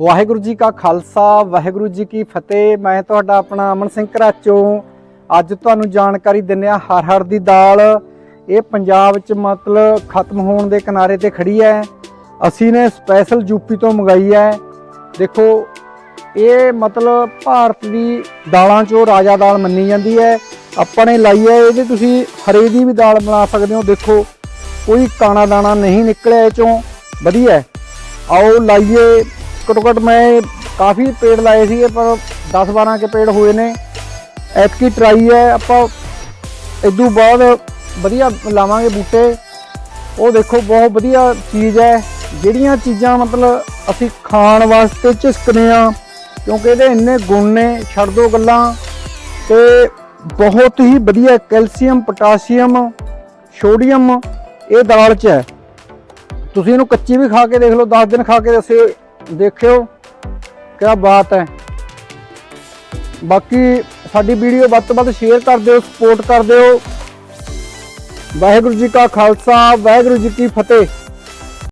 ਵਾਹਿਗੁਰੂ ਜੀ ਕਾ ਖਾਲਸਾ, ਵਾਹਿਗੁਰੂ ਜੀ ਕੀ ਫਤਿਹ। ਮੈਂ ਤੁਹਾਡਾ ਆਪਣਾ ਅਮਨ ਸਿੰਘ ਘਰਾਚੋਂ ਅੱਜ ਤੁਹਾਨੂੰ ਜਾਣਕਾਰੀ ਦਿੰਨੇ ਆ ਹਰ ਹਰ ਦੀ ਦਾਲ। ਇਹ ਪੰਜਾਬ 'ਚ ਮਤਲਬ ਖਤਮ ਹੋਣ ਦੇ ਕਿਨਾਰੇ ਤੇ ਖੜੀ ਹੈ। ਅਸੀਂ ਨੇ ਸਪੈਸ਼ਲ ਯੂਪੀ ਤੋਂ ਮੰਗਾਈ ਹੈ। ਦੇਖੋ, ਇਹ ਮਤਲਬ ਭਾਰਤ ਦੀ ਦਾਲਾਂ 'ਚੋਂ ਰਾਜਾ ਦਾਲ ਮੰਨੀ ਜਾਂਦੀ ਹੈ। ਆਪਾਂ ਨੇ ਲਾਈ ਹੈ ਇਹਦੇ ਤੁਸੀਂ ਹਰੇ ਦੀ ਵੀ ਦਾਲ ਬਣਾ ਸਕਦੇ ਹੋ। ਦੇਖੋ, ਕੋਈ ਕਾਣਾ ਦਾਣਾ ਨਹੀਂ ਨਿਕਲਿਆ ਇਹ ਚੋਂ। ਵਧੀਆ। ਆਓ ਲਾਈਏ। ਘੱਟੋ ਘੱਟ ਮੈਂ ਕਾਫੀ ਪੇੜ ਲਾਏ ਸੀ ਪਰ 10 12 ਕੇ ਪੇੜ ਹੋਏ ਨੇ। ਐਤਕੀ ਟਰਾਈ ਹੈ, ਆਪਾਂ ਇਦੋਂ ਬਾਅਦ ਵਧੀਆ ਲਾਵਾਂਗੇ ਬੂਟੇ। ਉਹ ਦੇਖੋ, ਬਹੁਤ ਵਧੀਆ ਚੀਜ਼ ਹੈ। ਜਿਹੜੀਆਂ ਚੀਜ਼ਾਂ ਮਤਲਬ ਅਸੀਂ ਖਾਣ ਵਾਸਤੇ ਝਿਸਕਦੇ ਆ ਕਿਉਂਕਿ ਇਹਦੇ ਇੰਨੇ ਗੁਣ ਨੇ, ਛੱਡ ਦੋ ਗੱਲਾਂ। ਤੇ ਬਹੁਤ ਹੀ ਵਧੀਆ ਕੈਲਸ਼ੀਅਮ, ਪੋਟਾਸ਼ੀਅਮ, ਸੋਡੀਅਮ, ਇਹ ਦਾਲ 'ਚ ਹੈ। ਤੁਸੀਂ ਇਹਨੂੰ ਕੱਚੀ ਵੀ ਖਾ ਕੇ ਦੇਖ ਲਓ 10 ਦਿਨ ਖਾ ਕੇ ਦੱਸਿਓ। ਦੇਖਿਓ, ਕਿਆ ਬਾਤ ਹੈ। ਬਾਕੀ ਸਾਡੀ ਵੀਡੀਓ ਵੱਧ ਤੋਂ ਵੱਧ ਸ਼ੇਅਰ ਕਰ ਦਿਓ ਸਪੋਰਟ ਕਰ ਦਿਓ। ਵਾਹਿਗੁਰੂ ਜੀ ਕਾ ਖਾਲਸਾ, ਵਾਹਿਗੁਰੂ ਜੀ ਕੀ ਫਤਿਹ।